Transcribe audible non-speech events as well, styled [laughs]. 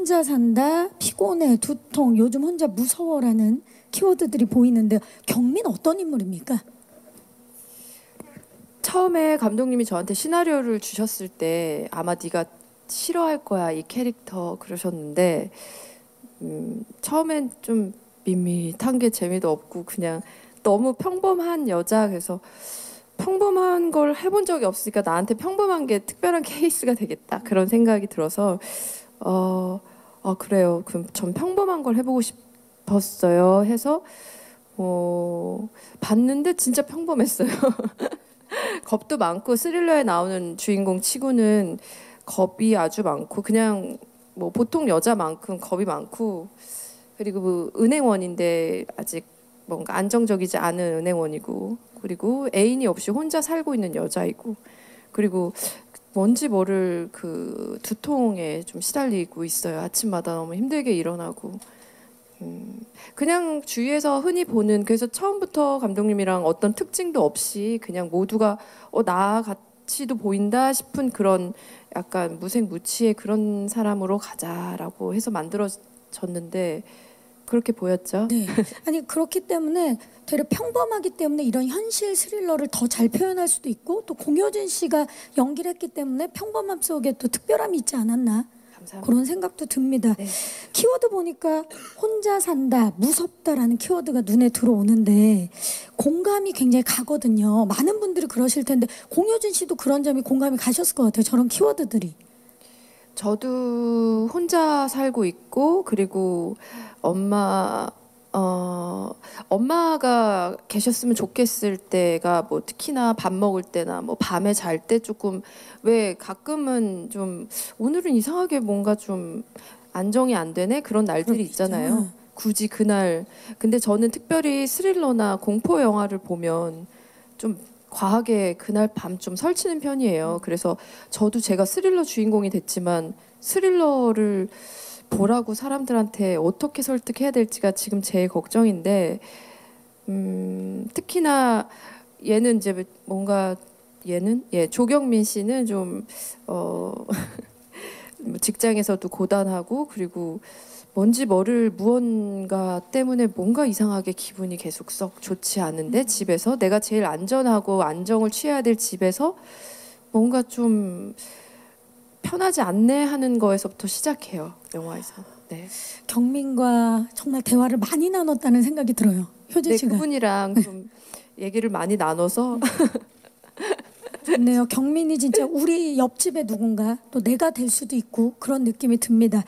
혼자 산다, 피곤해, 두통, 요즘 혼자 무서워라는 키워드들이 보이는데 경민 어떤 인물입니까? 처음에 감독님이 저한테 시나리오를 주셨을 때 아마 네가 싫어할 거야 이 캐릭터 그러셨는데 음, 처음엔 좀 밋밋한 게 재미도 없고 그냥 너무 평범한 여자 그래서 평범한 걸 해본 적이 없으니까 나한테 평범한 게 특별한 [laughs] 케이스가 되겠다 그런 생각이 들어서 어, 어 그래요. 그럼 전 평범한 걸 해보고 싶었어요. 해서 어, 봤는데 진짜 평범했어요. [laughs] 겁도 많고 스릴러에 나오는 주인공 치고는 겁이 아주 많고 그냥 뭐 보통 여자만큼 겁이 많고 그리고 뭐 은행원인데 아직 뭔가 안정적이지 않은 은행원이고 그리고 애인이 없이 혼자 살고 있는 여자이고 그리고 뭔지 모를 그 두통에 좀 시달리고 있어요. 아침마다 너무 힘들게 일어나고 음, 그냥 주위에서 흔히 보는 그래서 처음부터 감독님이랑 어떤 특징도 없이 그냥 모두가 어, 나 같이도 보인다 싶은 그런 약간 무색무취의 그런 사람으로 가자라고 해서 만들어졌는데 그렇게 보였죠. 네. [laughs] 아니 그렇기 때문에 되려 평범하기 때문에 이런 현실 스릴러를 더 잘 표현할 수도 있고 또 공효진 씨가 연기를 했기 때문에 평범함 속에 또 특별함이 있지 않았나 감사합니다. 그런 생각도 듭니다. 네. 키워드 보니까 혼자 산다, 무섭다라는 키워드가 눈에 들어오는데 공감이 굉장히 가거든요. 많은 분들이 그러실 텐데 공효진 씨도 그런 점이 공감이 가셨을 것 같아요. 저런 키워드들이. 저도 혼자 살고 있고 그리고 엄마 어 엄마가 계셨으면 좋겠을 때가 뭐 특히나 밥 먹을 때나 뭐 밤에 잘 때 조금 왜 가끔은 좀 오늘은 이상하게 뭔가 좀 안정이 안 되네 그런 날들이. 있잖아요. 굳이 그날 근데 저는 특별히 스릴러나 공포 영화를 보면 좀 과하게 그날 밤 좀 설치는 편이에요. 그래서 저도 제가 스릴러 주인공이 됐지만 스릴러를 보라고 사람들한테 어떻게 설득해야 될지가 지금 제일 걱정인데 음, 특히나 얘는 이제 뭔가 얘는 예 조경민 씨는 좀 어, 뭐 [laughs] 직장에서도 고단하고 그리고 뭔지 모를 무언가 때문에 뭔가 이상하게 기분이 계속 썩 좋지 않은데 집에서 내가 제일 안전하고 안정을 취해야 될 집에서 뭔가 좀 편하지 않네 하는 거에서부터 시작해요 영화에서. 네. 경민과 정말 대화를 많이 나눴다는 생각이 들어요. 효진 네 씨가. 그분이랑 좀 얘기를 많이 나눠서 좋네요. 경민이 진짜 우리 옆집에 누군가 또 내가 될 수도 있고 그런 느낌이 듭니다.